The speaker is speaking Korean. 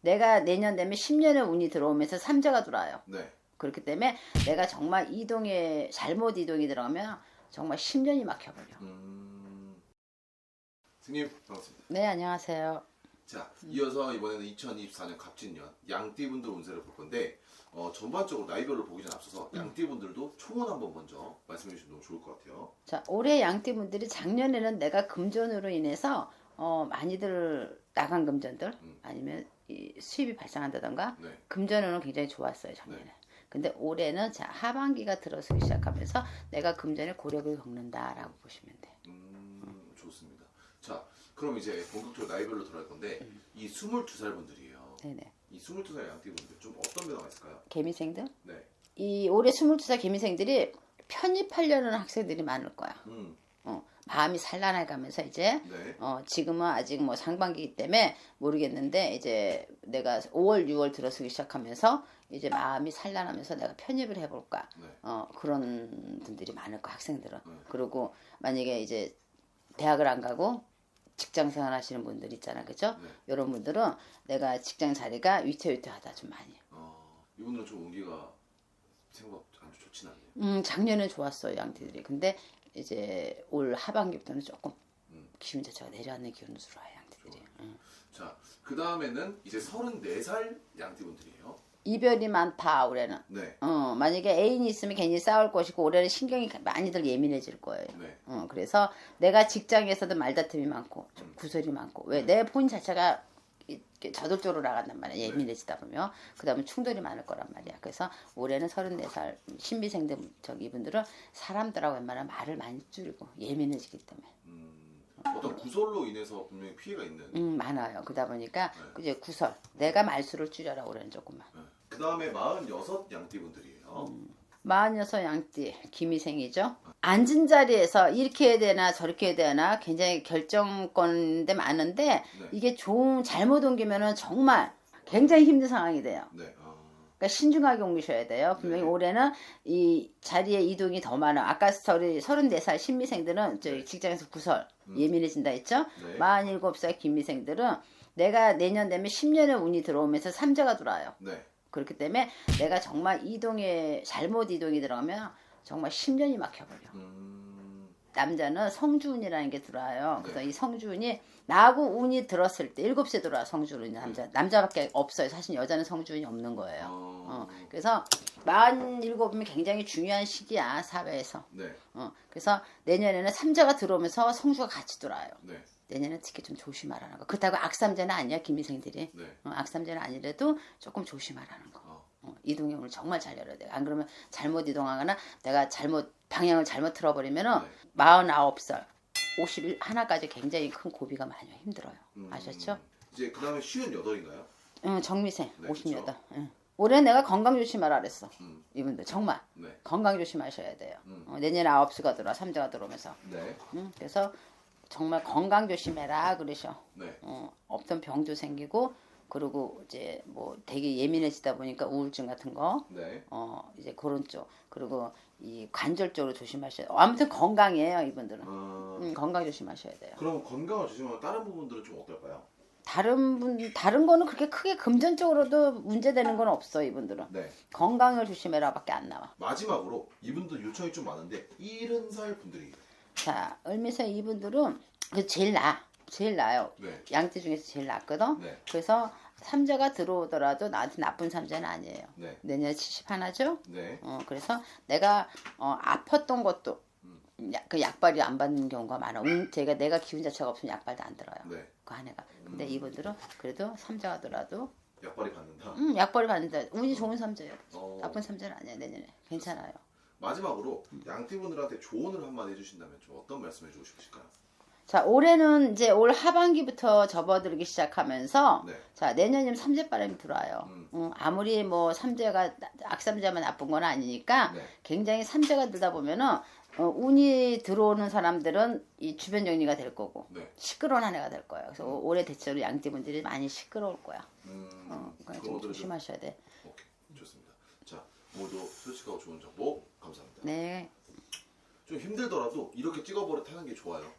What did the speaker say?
내가 내년 되면 10년의 운이 들어오면서 삼재가 들어와요. 네. 그렇기 때문에 내가 정말 이동에 잘못 이동이 들어가면 정말 10년이 막혀버려. 음. 스님 반갑습니다. 네 안녕하세요. 자, 이어서 이번에는 2024년 갑진년 양띠분들 운세를 볼 건데 어, 전반적으로 나이별로 보기 전 앞서서 양띠분들도 총원 한번 먼저 말씀해 주시면 너무 좋을 것 같아요. 자 올해 양띠분들이 작년에는 내가 금전으로 인해서 어, 많이들 나간 금전들 음. 아니면 이 수입이 발생한다던가 네. 금전으로는 굉장히 좋았어요 작년에. 네. 근데 올해는 자 하반기가 들어서기 시작하면서 내가 금전의 고력을 겪는다라고 보시면 돼. 음, 좋습니다. 자, 그럼 이제 본격적으로 나이별로 들어갈 건데 이 22살 분들이에요. 네네. 이 22살 양띠분들 좀 어떤 변화가 있을까요? 개미생들 네. 이 올해 22살 개미생들이 편입하려는 학생들이 많을 거야. 음. 어, 마음이 산란해 가면서 이제 네. 어, 지금은 아직 뭐 상반기이기 때문에 모르겠는데 이제 내가 5월 6월 들어서기 시작하면서 이제 마음이 산란하면서 내가 편입을 해볼까 네. 어, 그런 분들이 많을 거야 학생들은 네. 그리고 만약에 이제 대학을 안 가고 직장 생활 하시는 분들 있잖아 그죠 네. 이런 분들은 내가 직장 자리가 위태위태하다 좀 많이 어, 이분들은 좀 운기가 생각 아주 좋진 않네요. 음 작년엔 좋았어요 양띠들이 근데 이제 올 하반기부터는 조금 음. 기운 자체가 내려앉는 기운으로 들어와요 양띠들이 음. 자, 그 다음에는 이제 34살 양띠분들이에요. 이별이 많다 올해는 네. 어, 만약에 애인이 있으면 괜히 싸울 것이고 올해는 신경이 많이들 예민해질 거예요. 네. 어, 그래서 내가 직장에서도 말다툼이 많고 좀 구설이 많고 왜 내 본 자체가 저돌적으로 나간단 말이야. 예민해지다 보면. 그 다음에 충돌이 많을 거란 말이야. 그래서 올해는 34살 신비생들 저기 이분들은 사람들하고 웬만하면 말을 많이 줄이고 예민해지기 때문에. 음, 어떤 구설로 인해서 분명히 피해가 있는. 음 많아요. 그러다 보니까 네. 이제 구설. 내가 말수를 줄여라 올해는 조금만. 그 다음에 46 양띠분들이에요. 음. 마흔여섯 양띠 기미생이죠. 앉은 자리에서 이렇게 해야 되나 저렇게 해야 되나 굉장히 결정권인데 많은데 네. 이게 좀 잘못 옮기면은 정말 굉장히 힘든 상황이 돼요. 네. 아, 그러니까 신중하게 옮기셔야 돼요. 분명히 네. 올해는 이 자리에 이동이 더 많아. 아까 저희 34살 신미생들은 저희 네. 직장에서 구설 음. 예민해진다 했죠. 네. 47살 김미생들은 내가 내년 되면 10년의 운이 들어오면서 삼재가 들어와요. 네. 그렇기 때문에 내가 정말 이동에 잘못 이동이 들어가면 정말 10년이 막혀버려. 음, 남자는 성주운이라는 게 들어와요. 그래서 네. 이 성주운이 나하고 운이 들었을 때 일곱 세 들어와 성주운이 남자 남자밖에 없어요. 사실 여자는 성주운이 없는 거예요. 어, 어, 그래서 47이면 굉장히 중요한 시기야 사회에서. 네. 어, 그래서 내년에는 삼자가 들어오면서 성주가 같이 들어와요. 네. 내년에 특히 좀 조심하라는 거. 그렇다고 악삼자는 아니야 김희생들이. 네. 어, 악삼자는 아니라도 조금 조심하라는 거. 어, 어, 이동에 오늘 정말 잘 열어야 돼. 안 그러면 잘못 이동하거나 내가 잘못 방향을 잘못 틀어버리면은 네. 49살, 51 하나까지 굉장히 큰 고비가 많이 힘들어요. 음, 아셨죠? 이제 그 다음에 58인가요? 응, 정미생 네, 58. 응. 올해 내가 건강 조심하라 그랬어. 음, 이분들 정말 네. 건강 조심하셔야 돼요. 음. 어, 내년에 아홉 수가 들어와 삼자가 들어오면서. 네. 응? 그래서 정말 건강 조심해라 그러셔. 네. 어, 없던 병도 생기고 그리고 이제 뭐 되게 예민해지다 보니까 우울증 같은 거 네. 어 이제 그런 쪽 그리고 이 관절 쪽으로 조심하셔야 돼요. 아무튼 건강이에요 이분들은. 어, 음, 건강 조심하셔야 돼요. 그럼 건강을 조심하면 다른 부분들은 좀 어떨까요? 다른 분 다른 거는 그렇게 크게 금전적으로도 문제되는 건 없어 이분들은. 네. 건강을 조심해라밖에 안 나와. 마지막으로 이분들 요청이 좀 많은데 70살 분들이 자 을미서 이분들은 그 제일 나 제일 나요. 네. 양띠 중에서 제일 낫거든. 네. 그래서 삼자가 들어오더라도 나한테 나쁜 삼자는 아니에요. 네. 내년에 70 하나죠. 네. 어, 그래서 내가 어, 아팠던 것도 약, 그 약발이 안 받는 경우가 많아. 음, 제가 내가 기운 자체가 없으면 약발도 안 들어요. 네. 그 한 해가. 근데 이분들은 그래도 삼자가더라도 약발이 받는다. 음, 약발을 받는다. 운이 좋은 삼자예요. 어, 나쁜 삼자는 아니야 내년에. 괜찮아요. 마지막으로 양띠분들한테 조언을 한마디 해주신다면 좀 어떤 말씀 해주고 싶으실까요? 자 올해는 이제 올 하반기부터 접어들기 시작하면서 네. 자 내년이면 삼재 바람이 들어와요. 음. 음, 아무리 뭐 삼재가 악삼재만 나쁜 건 아니니까 네. 굉장히 삼재가 들다 보면은 어, 운이 들어오는 사람들은 이 주변 정리가 될 거고 네. 시끄러운 한 해가 될 거예요. 그래서 올해 대체로 양띠분들이 많이 시끄러울 거야. 음, 어, 그러니까 좀 조심하셔야 돼. 오케이 좋습니다. 자 모두 솔직하고 좋은 정보 감사합니다. 네. 좀 힘들더라도 이렇게 찍어버려 타는 게 좋아요.